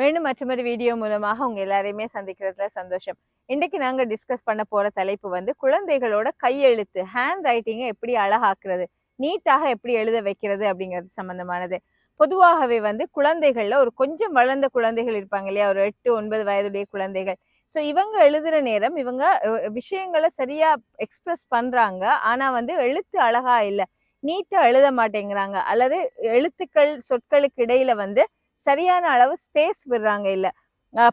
மீண்டும் மற்றொரு வீடியோ மூலமாக உங்க எல்லாரையுமே சந்திக்கிறதுல சந்தோஷம். இன்றைக்கு நாங்க டிஸ்கஸ் பண்ண போற தலைப்பு வந்து குழந்தைகளோட கையெழுத்து ஹேண்ட் ரைட்டிங்கை எப்படி அழகாக்குறது நீட்டாக எப்படி எழுத வைக்கிறது அப்படிங்கிறது சம்பந்தமானது. பொதுவாகவே வந்து குழந்தைகள்ல ஒரு கொஞ்சம் வளர்ந்த குழந்தைகள் இருப்பாங்க இல்லையா? ஒரு எட்டு ஒன்பது வயதுடைய குழந்தைகள். ஸோ இவங்க எழுதுற நேரம் இவங்க விஷயங்களை சரியா எக்ஸ்பிரஸ் பண்றாங்க. ஆனா வந்து எழுத்து அழகா இல்லை. நீட்டா எழுத மாட்டேங்கிறாங்க. அல்லது எழுத்துக்கள் சொற்களுக்கு இடையில வந்து சரியான அளவு ஸ்பேஸ் விடுறாங்க இல்லை.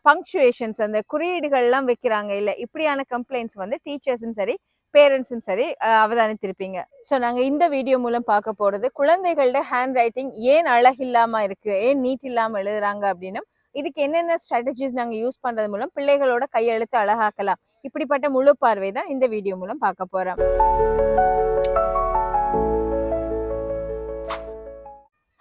பங்க்சுவேஷன்ஸ் அந்த குறியீடுகள்லாம் வைக்கிறாங்க இல்லை. இப்படியான கம்ப்ளைண்ட்ஸ் வந்து டீச்சர்ஸும் சரி பேரண்ட்ஸும் சரி அவதானித்திருப்பீங்க. ஸோ நாங்கள் இந்த வீடியோ மூலம் பார்க்க போகிறது குழந்தைகளோட ஹேண்ட் ரைட்டிங் ஏன் அழகில்லாமல் இருக்குது ஏன் நீட் இல்லாமல் எழுதுறாங்க அப்படின்னு? இதுக்கு என்னென்ன ஸ்ட்ராட்டஜிஸ் நாங்கள் யூஸ் பண்ணுறது மூலம் பிள்ளைகளோட கையெழுத்து அழகாக்கலாம். இப்படிப்பட்ட முழு பார்வை தான் இந்த வீடியோ மூலம் பார்க்க போகிறோம்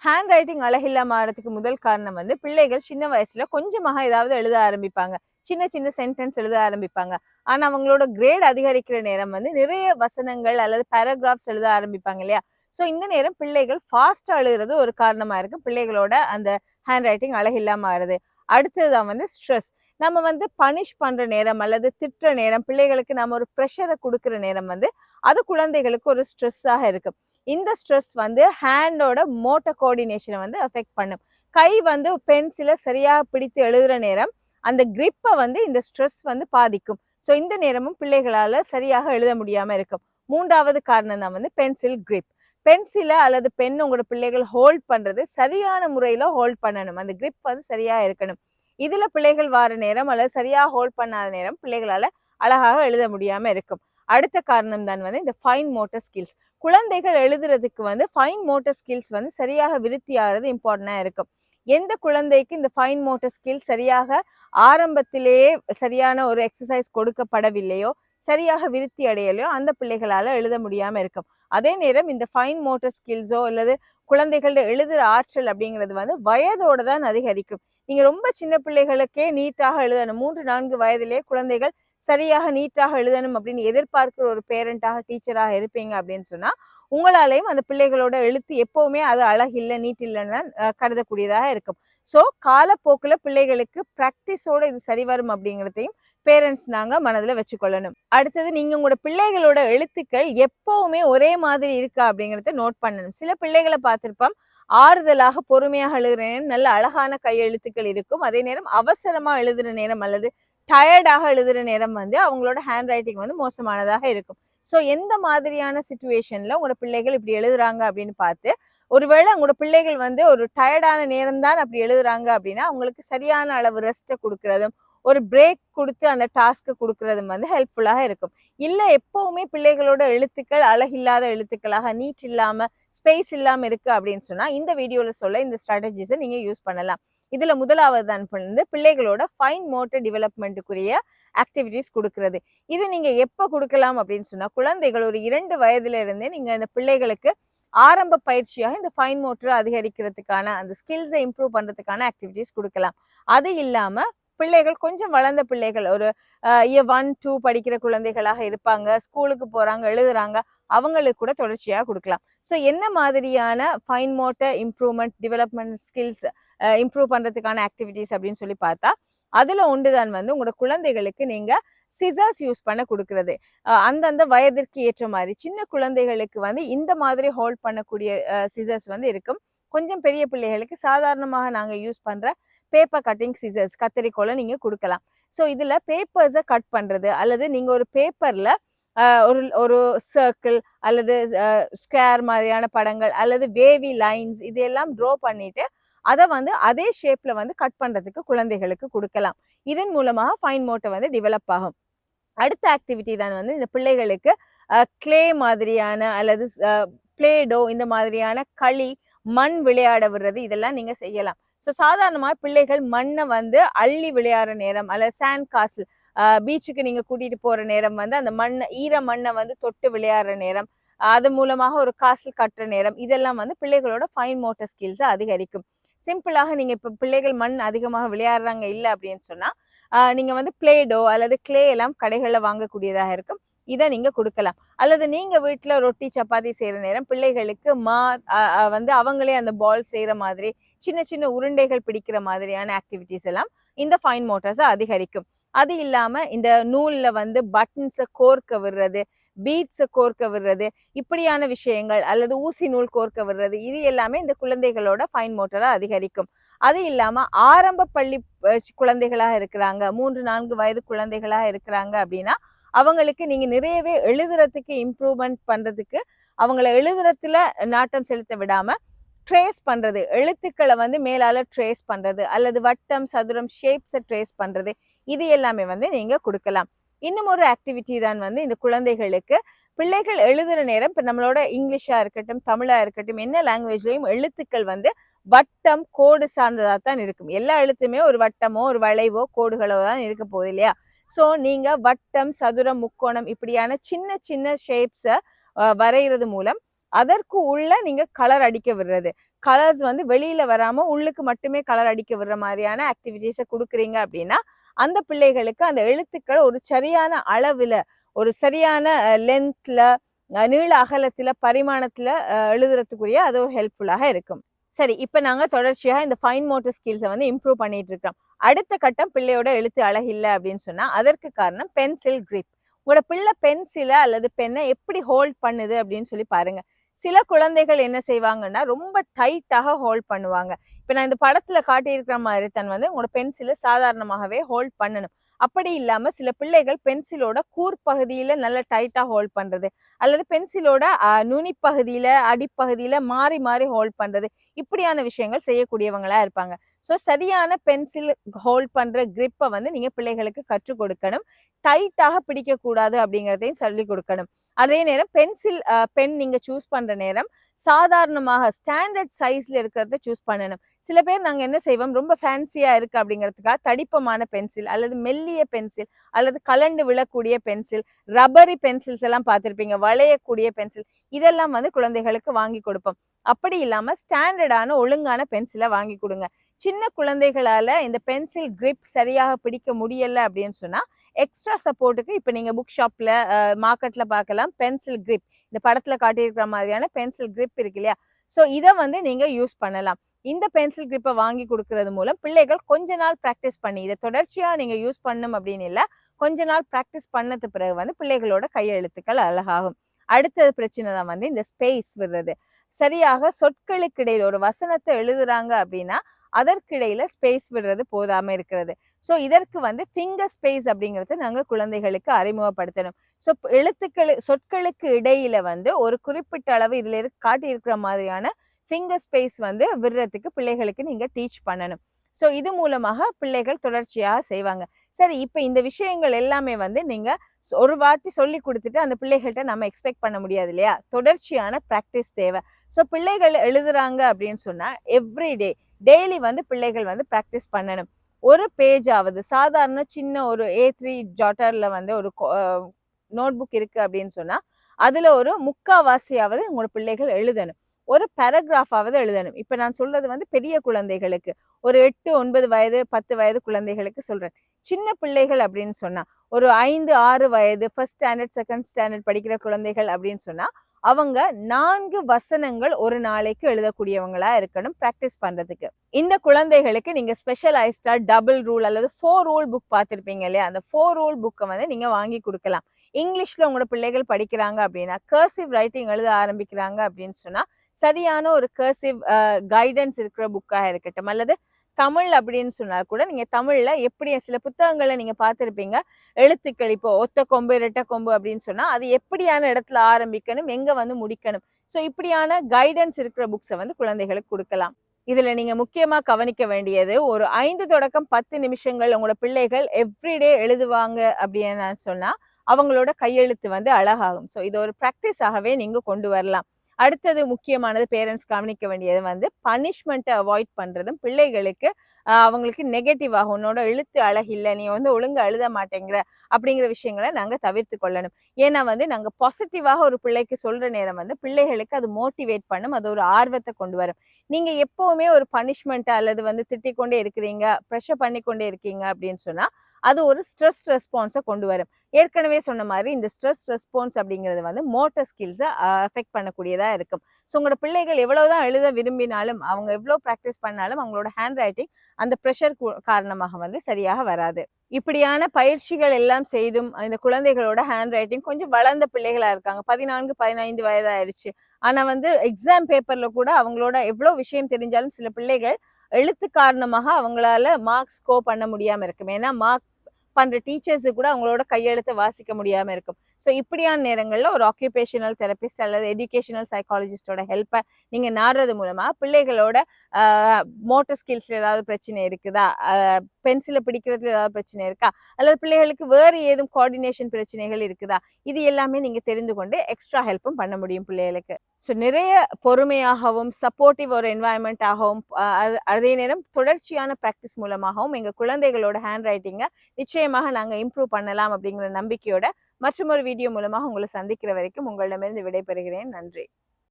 ஹேண்ட் ரைட்டிங் அழகில்லாம ஆகிறதுக்கு முதல் காரணம் வந்து பிள்ளைகள் சின்ன வயசுல கொஞ்சமாக ஏதாவது எழுத ஆரம்பிப்பாங்க. சின்ன சின்ன சென்டென்ஸ் எழுத ஆரம்பிப்பாங்க. ஆனா அவங்களோட கிரேட் அதிகரிக்கிற நேரம் வந்து நிறைய வசனங்கள் அல்லது பேராகிராஃப்ஸ் எழுத ஆரம்பிப்பாங்க இல்லையா? ஸோ இந்த நேரம் பிள்ளைகள் ஃபாஸ்ட்டாக அழுகிறது ஒரு காரணமாக இருக்கு. பிள்ளைகளோட அந்த ஹேண்ட் ரைட்டிங் அழகில்லாம அடுத்தது அடுத்ததுதான் வந்து ஸ்ட்ரெஸ் நம்ம வந்து பனிஷ் பண்ணுற நேரம் அல்லது திட்டுற நேரம் பிள்ளைகளுக்கு நம்ம ஒரு ப்ரெஷரை கொடுக்குற நேரம் வந்து அது குழந்தைகளுக்கு ஒரு ஸ்ட்ரெஸ்ஸாக இருக்குது இந்த ஸ்ட்ரெஸ் வந்து ஹேண்டோட மோட்டர் கோஆர்டினேஷனை வந்து அஃபெக்ட் பண்ணும். கை வந்து பென்சிலை சரியாக பிடித்து எழுதுகிற நேரம் அந்த கிரிப்பை வந்து இந்த ஸ்ட்ரெஸ் வந்து பாதிக்கும். ஸோ இந்த நேரமும் பிள்ளைகளால் சரியாக எழுத முடியாமல் இருக்கும். மூன்றாவது காரணம் தான் வந்து பென்சில் கிரிப் பென்சிலை அல்லது பெண் உங்களோட பிள்ளைகள் ஹோல்ட் பண்ணுறது சரியான முறையில் ஹோல்ட் பண்ணணும். அந்த கிரிப் வந்து சரியாக இருக்கணும். இதில் பிள்ளைகள் வார நேரம் அல்லது சரியாக ஹோல்ட் பண்ணாத நேரம் பிள்ளைகளால் அழகாக எழுத முடியாமல் இருக்கும். அடுத்த காரணம் தான் வந்து இந்த ஃபைன் மோட்டர் ஸ்கில்ஸ் குழந்தைகள் எழுதுறதுக்கு வந்து ஃபைன் மோட்டர் ஸ்கில்ஸ் வந்து சரியாக விருத்தி ஆகிறது இம்பார்ட்டண்டாக இருக்கும். எந்த குழந்தைக்கு இந்த ஃபைன் மோட்டர் ஸ்கில் சரியாக ஆரம்பத்திலேயே சரியான ஒரு எக்ஸசைஸ் கொடுக்கப்படவில்லையோ சரியாக விருத்தி அடையலையோ அந்த பிள்ளைகளால் எழுத முடியாமல் இருக்கும். அதே நேரம் இந்த ஃபைன் மோட்டர் ஸ்கில்ஸோ அல்லது குழந்தைகளோட எழுதுகிற ஆற்றல் அப்படிங்கிறது வந்து வயதோட தான் அதிகரிக்கும். நீங்கள் ரொம்ப சின்ன பிள்ளைகளுக்கே நீட்டாக எழுதணும். மூன்று நான்கு வயதிலே குழந்தைகள் சரியாக நீட்டாக எழுதணும் அப்படின்னு எதிர்பார்க்கிற ஒரு பேரண்டாக டீச்சராக இருப்பீங்க அப்படின்னு சொன்னா உங்களாலையும் அந்த பிள்ளைகளோட எழுத்து எப்பவுமே அது அழகில்லை நீட் இல்லைன்னு தான் கருதக்கூடியதாக இருக்கும். ஸோ காலப்போக்கில் பிள்ளைகளுக்கு ப்ராக்டிஸோட இது சரி வரும் அப்படிங்கிறதையும் பேரண்ட்ஸ் நாங்கள் மனதில் வச்சுக்கொள்ளணும். அடுத்தது நீங்கள் உங்களோட பிள்ளைகளோட எழுத்துக்கள் எப்பவுமே ஒரே மாதிரி இருக்கா அப்படிங்கிறத நோட் பண்ணணும். சில பிள்ளைகளை பார்த்துருப்போம் ஆறுதலாக பொறுமையாக எழுதுற நேரம் நல்ல அழகான கையெழுத்துக்கள் இருக்கும். அதே நேரம் அவசரமாக எழுதுகிற நேரம் அல்லது டயர்டாக எழுதுகிற நேரம் வந்து அவங்களோட ஹேண்ட் ரைட்டிங் வந்து மோசமானதாக இருக்கும். ஸோ எந்த மாதிரியான சுச்சுவேஷனில் உங்களோட பிள்ளைகள் இப்படி எழுதுறாங்க அப்படின்னு பார்த்து ஒருவேளை உங்களோட பிள்ளைகள் வந்து ஒரு டயர்டான நேரம் தான் அப்படி எழுதுறாங்க அப்படின்னா அவங்களுக்கு சரியான அளவு ரெஸ்ட்டை கொடுக்கறதும் ஒரு பிரேக் கொடுத்து அந்த டாஸ்க்கு கொடுக்கறதும் வந்து ஹெல்ப்ஃபுல்லாக இருக்கும். இல்லை எப்பவுமே பிள்ளைகளோட எழுத்துக்கள் அழகில்லாத எழுத்துக்களாக நீட் இல்லாமல் ஸ்பேஸ் இல்லாமல் இருக்குது அப்படின்னு சொன்னால் இந்த வீடியோவில் சொல்ல இந்த ஸ்ட்ராட்டஜிஸை நீங்கள் யூஸ் பண்ணலாம். இதுல முதலாவது தான் வந்து பிள்ளைகளோட ஃபைன் மோட்டர் டெவலப்மெண்ட்டுக்குரிய ஆக்டிவிட்டிஸ் கொடுக்கறது. இது நீங்க எப்ப கொடுக்கலாம் அப்படின்னு சொன்னா குழந்தைகள் ஒரு இரண்டு வயதுல இருந்தே நீங்க அந்த பிள்ளைகளுக்கு ஆரம்ப பயிற்சியாக இந்த ஃபைன் மோட்டர் அதிகரிக்கிறதுக்கான அந்த ஸ்கில்ஸை இம்ப்ரூவ் பண்ணுறதுக்கான ஆக்டிவிட்டிஸ் கொடுக்கலாம். அது இல்லாமல் பிள்ளைகள் கொஞ்சம் வளர்ந்த பிள்ளைகள் ஒரு இயர் ஒன் டூ படிக்கிற குழந்தைகளாக இருப்பாங்க ஸ்கூலுக்கு போகிறாங்க எழுதுறாங்க அவங்களுக்கு கூட தொடர்ச்சியாக கொடுக்கலாம். ஸோ என்ன மாதிரியான fine motor improvement development skills improve பண்ணுறதுக்கான ஆக்டிவிட்டிஸ் அப்படின்னு சொல்லி பார்த்தா அதில் ஒன்று தான் வந்து உங்களோட குழந்தைகளுக்கு நீங்கள் சிசர்ஸ் யூஸ் பண்ண கொடுக்கறது. அந்தந்த வயதிற்கு ஏற்ற மாதிரி சின்ன குழந்தைகளுக்கு வந்து இந்த மாதிரி ஹோல்ட் பண்ணக்கூடிய சிசர்ஸ் வந்து இருக்கும். கொஞ்சம் பெரிய பிள்ளைகளுக்கு சாதாரணமாக நாங்கள் யூஸ் பண்ணுற பேப்பர் கட்டிங் சிசர்ஸ் கத்தரிக்கோலை நீங்கள் கொடுக்கலாம். ஸோ இதில் பேப்பர்ஸை கட் பண்ணுறது அல்லது நீங்கள் ஒரு பேப்பரில் ஒரு ஒரு சர்க்கிள் அல்லது ஸ்கொயர் மாதிரியான படங்கள் அல்லது வேவி லைன்ஸ் இதெல்லாம் ட்ரா பண்ணிவிட்டு அதை வந்து அதே ஷேப்பில் வந்து கட் பண்ணுறதுக்கு குழந்தைகளுக்கு கொடுக்கலாம். இதன் மூலமாக ஃபைன் மோட்டை வந்து டெவலப் ஆகும். அடுத்த ஆக்டிவிட்டி தான் வந்து இந்த பிள்ளைகளுக்கு கிளே மாதிரியான அல்லது பிளேடோ இந்த மாதிரியான களி மண் விளையாட விடுறது இதெல்லாம் நீங்கள் செய்யலாம். ஸோ சாதாரணமாக பிள்ளைகள் மண்ணை வந்து அள்ளி விளையாடுற நேரம் அல்லது சாண்ட் காசில் பீச்சுக்கு நீங்கள் கூட்டிகிட்டு போகிற நேரம் வந்து அந்த மண்ணை ஈர மண்ணை வந்து தொட்டு விளையாடுற நேரம் அது மூலமாக ஒரு காசில் கட்டுற நேரம் இதெல்லாம் வந்து பிள்ளைகளோட ஃபைன் மோட்டர் ஸ்கில்ஸை அதிகரிக்கும். சிம்பிளாக நீங்கள் இப்போ பிள்ளைகள் மண் அதிகமாக விளையாடுறாங்க இல்லை அப்படின்னு சொன்னால் நீங்கள் வந்து பிளேடோ அல்லது கிளே எல்லாம் கடைகளில் வாங்கக்கூடியதாக இருக்கும். இதை நீங்கள் கொடுக்கலாம். அல்லது நீங்கள் வீட்டில் ரொட்டி சப்பாத்தி செய்கிற நேரம் பிள்ளைகளுக்கு மா வந்து அவங்களே அந்த பால் செய்கிற மாதிரி சின்ன சின்ன உருண்டைகள் பிடிக்கிற மாதிரியான ஆக்டிவிட்டிஸ் எல்லாம் இந்த ஃபைன் மோட்டார்ஸை அதிகரிக்கும். அது இல்லாமல் இந்த நூலில் வந்து பட்டன்ஸை கோர்க்க விடுறது பீட்ஸை கோர்க்க விடுறது இப்படியான விஷயங்கள் அல்லது ஊசி நூல் கோர்க்க விடுறது இது எல்லாமே இந்த குழந்தைகளோட ஃபைன் மோட்டரை அதிகரிக்கும். அது இல்லாம ஆரம்ப பள்ளி குழந்தைகளாக இருக்கிறாங்க மூன்று நான்கு வயது குழந்தைகளாக இருக்கிறாங்க அப்படின்னா அவங்களுக்கு நீங்க நிறையவே எழுதுறதுக்கு இம்ப்ரூவ்மெண்ட் பண்றதுக்கு அவங்கள எழுதுறதுல நாட்டம் செலுத்த விடாம ட்ரேஸ் பண்ணுறது எழுத்துக்களை வந்து மேலால் ட்ரேஸ் பண்ணுறது அல்லது வட்டம் சதுரம் ஷேப்ஸை ட்ரேஸ் பண்ணுறது இது எல்லாமே வந்து நீங்கள் கொடுக்கலாம். இன்னும் ஒரு ஆக்டிவிட்டி தான் வந்து இந்த குழந்தைகளுக்கு. பிள்ளைகள் எழுதுற நேரம் இப்போ நம்மளோட இங்கிலீஷாக இருக்கட்டும் தமிழாக இருக்கட்டும் என்ன லாங்குவேஜ்லையும் எழுத்துக்கள் வந்து வட்டம் கோடு சார்ந்ததாக தான் இருக்கும். எல்லா எழுத்துமே ஒரு வட்டமோ ஒரு வளைவோ கோடுகளோ தான் இருக்க போகுது இல்லையா? ஸோ நீங்கள் வட்டம் சதுரம் முக்கோணம் இப்படியான சின்ன சின்ன ஷேப்ஸை வரைகிறது மூலம் அதற்கு உள்ள நீங்க கலர் அடிக்க விடுறது. கலர்ஸ் வந்து வெளியில வராம உள்ளுக்கு மட்டுமே கலர் அடிக்க விடுற மாதிரியான ஆக்டிவிட்டிஸை கொடுக்குறீங்க அப்படின்னா அந்த பிள்ளைகளுக்கு அந்த எழுத்துக்கள் ஒரு சரியான அளவில் ஒரு சரியான லென்த்ல நீள அகலத்துல பரிமாணத்துல எழுதுறதுக்குரிய அது ஒரு ஹெல்ப்ஃபுல்லாக இருக்கும். சரி இப்போ நாங்கள் தொடர்ச்சியாக இந்த ஃபைன் மோட்டர் ஸ்கில்ஸை வந்து இம்ப்ரூவ் பண்ணிட்டு இருக்கோம். அடுத்த கட்டம் பிள்ளையோட எழுத்து அழகில்லை அப்படின்னு சொன்னால் அதற்கு காரணம் பென்சில் கிரிப் உங்களோட பிள்ளை பென்சிலை அல்லது பெண்ணை எப்படி ஹோல்ட் பண்ணுது அப்படின்னு சொல்லி பாருங்கள் சில குழந்தைகள் என்ன செய்வாங்கன்னா ரொம்ப டைட்டாக ஹோல்ட் பண்ணுவாங்க. இப்ப நான் இந்த படத்துல காட்டியிருக்கிற மாதிரி தன் வந்து உங்களோட பென்சிலை சாதாரணமாகவே ஹோல்ட் பண்ணணும். அப்படி இல்லாம சில பிள்ளைகள் பென்சிலோட கூர்பகுதியில நல்ல டைட்டா ஹோல்ட் பண்றது அல்லது பென்சிலோட அஹ், நுனிப்பகுதியில அடிப்பகுதியில மாறி மாறி ஹோல்ட் பண்றது இப்படியான விஷயங்கள் செய்யக்கூடியவங்களா இருப்பாங்க. ஸோ சரியான பென்சில் ஹோல்ட் பண்ற கிரிப்பை வந்து நீங்க பிள்ளைகளுக்கு கற்றுக் கொடுக்கணும். டைட்டாக பிடிக்கக்கூடாது அப்படிங்கிறதையும் சொல்லி கொடுக்கணும். அதே நேரம் பென்சில் பென் நீங்கள் சூஸ் பண்ணுற நேரம் சாதாரணமாக ஸ்டாண்டர்ட் சைஸில் இருக்கிறத சூஸ் பண்ணணும். சில பேர் நாங்கள் என்ன செய்வோம்? ரொம்ப ஃபேன்சியாக இருக்குது அப்படிங்கிறதுக்காக தடிப்பமான பென்சில் அல்லது மெல்லிய பென்சில் அல்லது கலண்டு விழக்கூடிய பென்சில் ரப்பரி பென்சில்ஸ் எல்லாம் பார்த்துருப்பீங்க. வளையக்கூடிய பென்சில் இதெல்லாம் வந்து குழந்தைகளுக்கு வாங்கி கொடுப்போம். அப்படி இல்லாமல் ஸ்டாண்டர்டான ஒழுங்கான பென்சிலை வாங்கி கொடுங்க. சின்ன குழந்தைகளால் இந்த பென்சில் கிரிப் சரியாக பிடிக்க முடியல அப்படின்னு சொன்னால் எக்ஸ்ட்ரா சப்போர்ட்டுக்கு இப்போ நீங்கள் புக் ஷாப்பில் மார்க்கெட்டில் பார்க்கலாம். பென்சில் கிரிப் இந்த படத்தில் காட்டியிருக்கிற மாதிரியான பென்சில் கிரிப் இருக்கு இல்லையா? ஸோ இதை வந்து நீங்கள் யூஸ் பண்ணலாம். இந்த பென்சில் கிரிப்பை வாங்கி கொடுக்கறது மூலம் பிள்ளைகள் கொஞ்ச நாள் ப்ராக்டிஸ் பண்ணி இதை தொடர்ச்சியாக நீங்கள் யூஸ் பண்ணணும் அப்படின்னு இல்லை கொஞ்ச நாள் ப்ராக்டிஸ் பண்ணது பிறகு வந்து பிள்ளைகளோட கையெழுத்துக்கள் அழகாகும். அடுத்தது பிரச்சனை தான் வந்து இந்த ஸ்பேஸ் விடுறது. சரியாக சொற்களுக்கு இடையில் ஒரு வசனத்தை எழுதுறாங்க அப்படின்னா அதற்கிடையில ஸ்பேஸ் விடுறது போதாம இருக்கிறது. ஸோ இதற்கு வந்து ஃபிங்கர் ஸ்பேஸ் அப்படிங்கிறத நாங்கள் குழந்தைகளுக்கு அறிமுகப்படுத்தணும். ஸோ எழுத்துக்கள் சொற்களுக்கு இடையில வந்து ஒரு குறிப்பிட்ட அளவு இதுல இருக்கு காட்டி இருக்கிற மாதிரியான ஃபிங்கர் ஸ்பேஸ் வந்து விடுறதுக்கு பிள்ளைகளுக்கு நீங்க டீச் பண்ணணும். ஸோ இது மூலமாக பிள்ளைகள் தொடர்ச்சியாக செய்வாங்க. சரி இப்போ இந்த விஷயங்கள் எல்லாமே வந்து நீங்கள் ஒரு வாட்டி சொல்லி கொடுத்துட்டு அந்த பிள்ளைகள்கிட்ட நம்ம எக்ஸ்பெக்ட் பண்ண முடியாது இல்லையா? தொடர்ச்சியான ப்ராக்டிஸ் தேவை. ஸோ பிள்ளைகள் எழுதுறாங்க அப்படின்னு சொன்னா எவ்ரிடே டெய்லி வந்து பிள்ளைகள் வந்து ப்ராக்டிஸ் பண்ணணும். ஒரு பேஜாவது சாதாரண சின்ன ஒரு ஏ த்ரீ ஜாட்டரில் வந்து ஒரு நோட் புக் இருக்குது அப்படின்னு சொன்னால் அதில் ஒரு முக்காவாசியாவது உங்களோட பிள்ளைகள் எழுதணும். ஒரு பேராகிராஃபாவது எழுதணும். இப்போ நான் சொல்றது வந்து பெரிய குழந்தைகளுக்கு. ஒரு எட்டு ஒன்பது வயது பத்து வயது குழந்தைகளுக்கு சொல்றேன். சின்ன பிள்ளைகள் அப்படின்னு சொன்னா ஒரு ஐந்து ஆறு வயது ஃபர்ஸ்ட் ஸ்டாண்டர்ட் செகண்ட் ஸ்டாண்டர்ட் படிக்கிற குழந்தைகள் அப்படின்னு சொன்னா அவங்க நான்கு வசனங்கள் ஒரு நாளைக்கு எழுதக்கூடியவங்களா இருக்கணும் ப்ராக்டிஸ் பண்றதுக்கு. இந்த குழந்தைகளுக்கு நீங்க ஸ்பெஷலைஸ்டா டபுள் ரூல் அல்லது ஃபோர் ரூல் புக் பார்த்துருப்பீங்க இல்லையா? அந்த ஃபோர் ரூல் புக்கை வந்து நீங்க வாங்கி கொடுக்கலாம். இங்கிலீஷ்ல உங்களோட பிள்ளைகள் படிக்கிறாங்க அப்படின்னா கர்சிவ் ரைட்டிங் எழுத ஆரம்பிக்கிறாங்க அப்படின்னு சொன்னா சரியான ஒரு கர்சிவ் கைடன்ஸ் இருக்கிற புக்காக இருக்கட்டும். அல்லது தமிழ் அப்படின்னு சொன்னால் கூட நீங்கள் தமிழில் எப்படி சில புத்தகங்களை நீங்கள் பார்த்துருப்பீங்க? எழுத்துக்கள் இப்போ ஒத்த கொம்பு இரட்டை கொம்பு அப்படின்னு சொன்னால் அது எப்படியான இடத்துல ஆரம்பிக்கணும் எங்கே வந்து முடிக்கணும்? ஸோ இப்படியான கைடன்ஸ் இருக்கிற புக்ஸை வந்து குழந்தைகளுக்கு கொடுக்கலாம். இதில் நீங்கள் முக்கியமாக கவனிக்க வேண்டியது ஒரு ஐந்து தொடக்கம் பத்து நிமிஷங்கள் உங்களோட பிள்ளைகள் எவ்ரிடே எழுதுவாங்க அப்படின்னு சொன்னால் அவங்களோட கையெழுத்து வந்து அழகாகும். ஸோ இது ஒரு ப்ராக்டிஸாகவே நீங்கள் கொண்டு வரலாம். அடுத்தது முக்கியமானது பேரண்ட்ஸ் கவனிக்க வேண்டியது வந்து பனிஷ்மெண்ட்டை அவாய்ட் பண்ணுறதும் பிள்ளைகளுக்கு அவங்களுக்கு நெகட்டிவ் ஆகும். உன்னோட எழுத்து அழகில்லை நீ வந்து ஒழுங்கு எழுத மாட்டேங்கிற அப்படிங்கிற விஷயங்களை நாங்கள் தவிர்த்து கொள்ளணும். ஏன்னா வந்து நாங்கள் பாசிட்டிவாக ஒரு பிள்ளைக்கு சொல்கிற நேரம் வந்து பிள்ளைகளுக்கு அது மோட்டிவேட் பண்ணும் அது ஒரு ஆர்வத்தை கொண்டு வரும். நீங்கள் எப்போவுமே ஒரு பனிஷ்மெண்ட் அல்லது வந்து திட்டிக்கொண்டே இருக்கிறீங்க ப்ரெஷர் பண்ணிக்கொண்டே இருக்கீங்க அப்படின்னு சொன்னால் அது ஒரு ஸ்ட்ரெஸ் ரெஸ்பான்ஸை கொண்டு வரும். ஏற்கனவே சொன்ன மாதிரி இந்த ஸ்ட்ரெஸ் ரெஸ்பான்ஸ் அப்படிங்கிறது வந்து மோட்டர் ஸ்கில்ஸை அஃபெக்ட் பண்ணக்கூடியதாக இருக்கும். ஸோ உங்களோட பிள்ளைகள் எவ்வளோதான் எழுத விரும்பினாலும் அவங்க எவ்வளோ ப்ராக்டிஸ் பண்ணாலும் அவங்களோட ஹேண்ட் ரைட்டிங் அந்த ப்ரெஷர் காரணமாக வந்து சரியாக வராது. இப்படியான பயிற்சிகள் எல்லாம் செய்தும் இந்த குழந்தைகளோட ஹேண்ட் ரைட்டிங் கொஞ்சம் வளர்ந்த பிள்ளைகளாக இருக்காங்க. பதினான்கு பதினைந்து வயதாயிருச்சு. ஆனால் வந்து எக்ஸாம் பேப்பரில் கூட அவங்களோட எவ்வளோ விஷயம் தெரிஞ்சாலும் சில பிள்ளைகள் எழுத்து காரணமாக அவங்களால மார்க் ஸ்கோர் பண்ண முடியாம இருக்கும். ஏன்னா மார்க் பண்ற டீச்சர்ஸு கூட அவங்களோட கையெழுத்தை வாசிக்க முடியாம இருக்கும். ஸோ இப்படியான நேரங்களில் ஒரு ஆக்குபேஷனல் தெரபிஸ்ட் அல்லது எஜுகேஷனல் சைக்காலஜிஸ்டோட ஹெல்ப்பை நீங்கள் நாடுறது மூலமா பிள்ளைகளோட மோட்டர் ஸ்கில்ஸில் ஏதாவது பிரச்சனை இருக்குதா? பென்சிலை பிடிக்கிறதுல ஏதாவது பிரச்சனை இருக்கா? அல்லது பிள்ளைகளுக்கு வேறு ஏதும் கோஆர்டினேஷன் பிரச்சனைகள் இருக்குதா? இது எல்லாமே நீங்கள் தெரிந்து கொண்டு எக்ஸ்ட்ரா ஹெல்ப்பும் பண்ண முடியும் பிள்ளைகளுக்கு. ஸோ நிறைய பொறுமையாகவும் சப்போர்ட்டிவ் ஒரு என்வாயன்மெண்ட்டாகவும் அதே நேரம் தொடர்ச்சியான ப்ராக்டிஸ் மூலமாகவும் எங்கள் குழந்தைகளோட ஹேண்ட் ரைட்டிங்கை நிச்சயமாக நாங்கள் இம்ப்ரூவ் பண்ணலாம் அப்படிங்கிற நம்பிக்கையோட மற்றும் ஒரு வீடியோ மூலமாக உங்களை சந்திக்கிற வரைக்கும் உங்களிடமிருந்து விடைபெறுகிறேன். நன்றி.